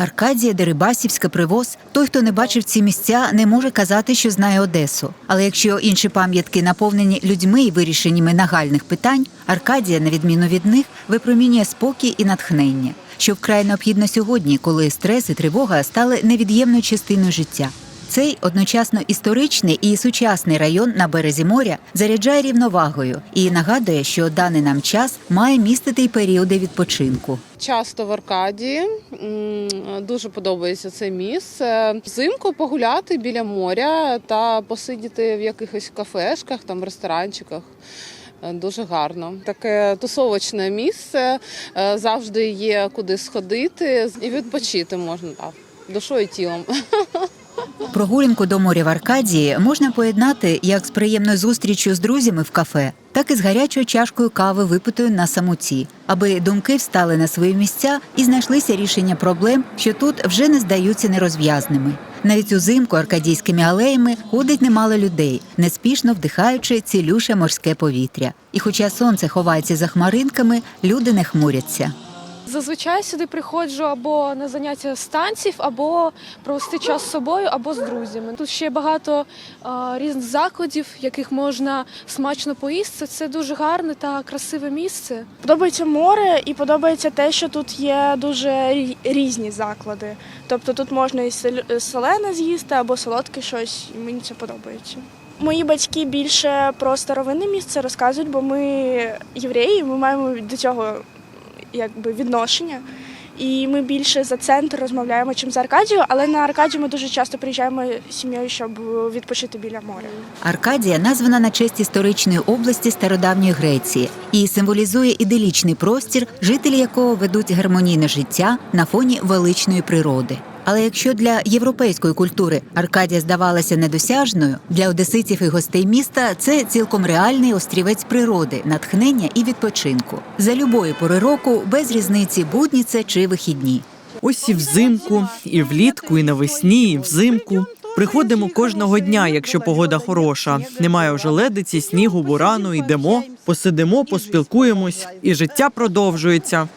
Аркадія Дерибасівська привоз. Той, хто не бачив ці місця, не може казати, що знає Одесу. Але якщо інші пам'ятки наповнені людьми і вирішеннями нагальних питань, Аркадія, на відміну від них, випромінює спокій і натхнення, що вкрай необхідно сьогодні, коли стрес і тривога стали невід'ємною частиною життя. Цей одночасно історичний і сучасний район на березі моря заряджає рівновагою і нагадує, що даний нам час має містити й періоди відпочинку. Часто в Аркадії дуже подобається це місце. Взимку погуляти біля моря та посидіти в якихось кафешках, там ресторанчиках. Е, Дуже гарно. Таке тусовочне місце. е, Завжди є куди сходити і відпочити можна так, душою і тілом. Прогулянку до моря в Аркадії можна поєднати як з приємною зустрічю з друзями в кафе, так і з гарячою чашкою кави, випитою на самоті, аби думки встали на свої місця і знайшлися рішення проблем, що тут вже не здаються нерозв'язними. Навіть узимку аркадійськими алеями ходить немало людей, неспішно вдихаючи цілюше морське повітря. І хоча сонце ховається за хмаринками, люди не хмуряться. Зазвичай сюди приходжу або на заняття з танців, або провести час з собою, або з друзями. Тут ще багато а, різних закладів, яких можна смачно поїсти. Це дуже гарне та красиве місце. Подобається море і подобається те, що тут є дуже різні заклади. Тобто тут можна і солене з'їсти або солодке щось, мені це подобається. Мої батьки більше про старовинне місце розказують, бо ми євреї, ми маємо до цього якби відношення. І ми більше за центр розмовляємо, чим за Аркадію, але на Аркадію ми дуже часто приїжджаємо з сім'єю, щоб відпочити біля моря. Аркадія названа на честь історичної області стародавньої Греції і символізує іделічний простір, жителі якого ведуть гармонійне життя на фоні величної природи. Але якщо для європейської культури Аркадія здавалася недосяжною, для одеситів і гостей міста це цілком реальний острівець природи, натхнення і відпочинку за любої пори року, без різниці будні це чи вихідні. Ось і взимку, і влітку, і навесні, і взимку. Приходимо кожного дня, якщо погода хороша. Немає вже ледиці, снігу, бурану, йдемо, посидимо, поспілкуємось, і життя продовжується.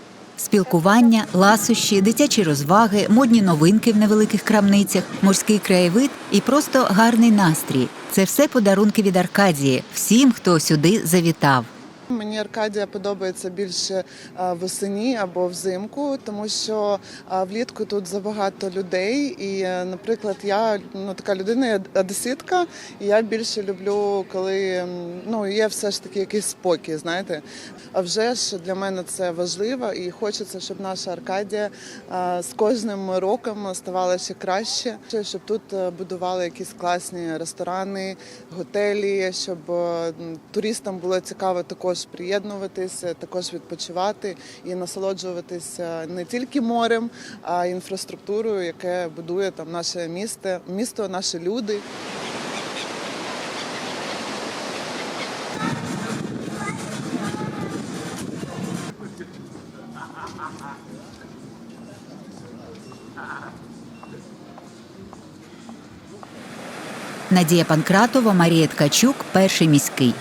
Спілкування, ласощі, дитячі розваги, модні новинки в невеликих крамницях, морський краєвид і просто гарний настрій. Це все подарунки від Аркадії всім, хто сюди завітав. Мені Аркадія подобається більше а, восені або взимку, тому що влітку тут забагато людей. І, е, наприклад, я ну така людина, я одеситка, і я більше люблю, коли ну є все ж таки якийсь спокій. Знаєте, а вже ж для мене це важливо, і хочеться, щоб наша Аркадія з кожним роком ставала ще краще, щоб тут е, будували якісь класні ресторани, готелі, щоб е, туристам було цікаво також приєднуватися, також відпочивати і насолоджуватися не тільки морем, а й інфраструктурою, яке будує там наше місто, місто, наші люди. Надія Панкратова, Марія Ткачук, перший міський.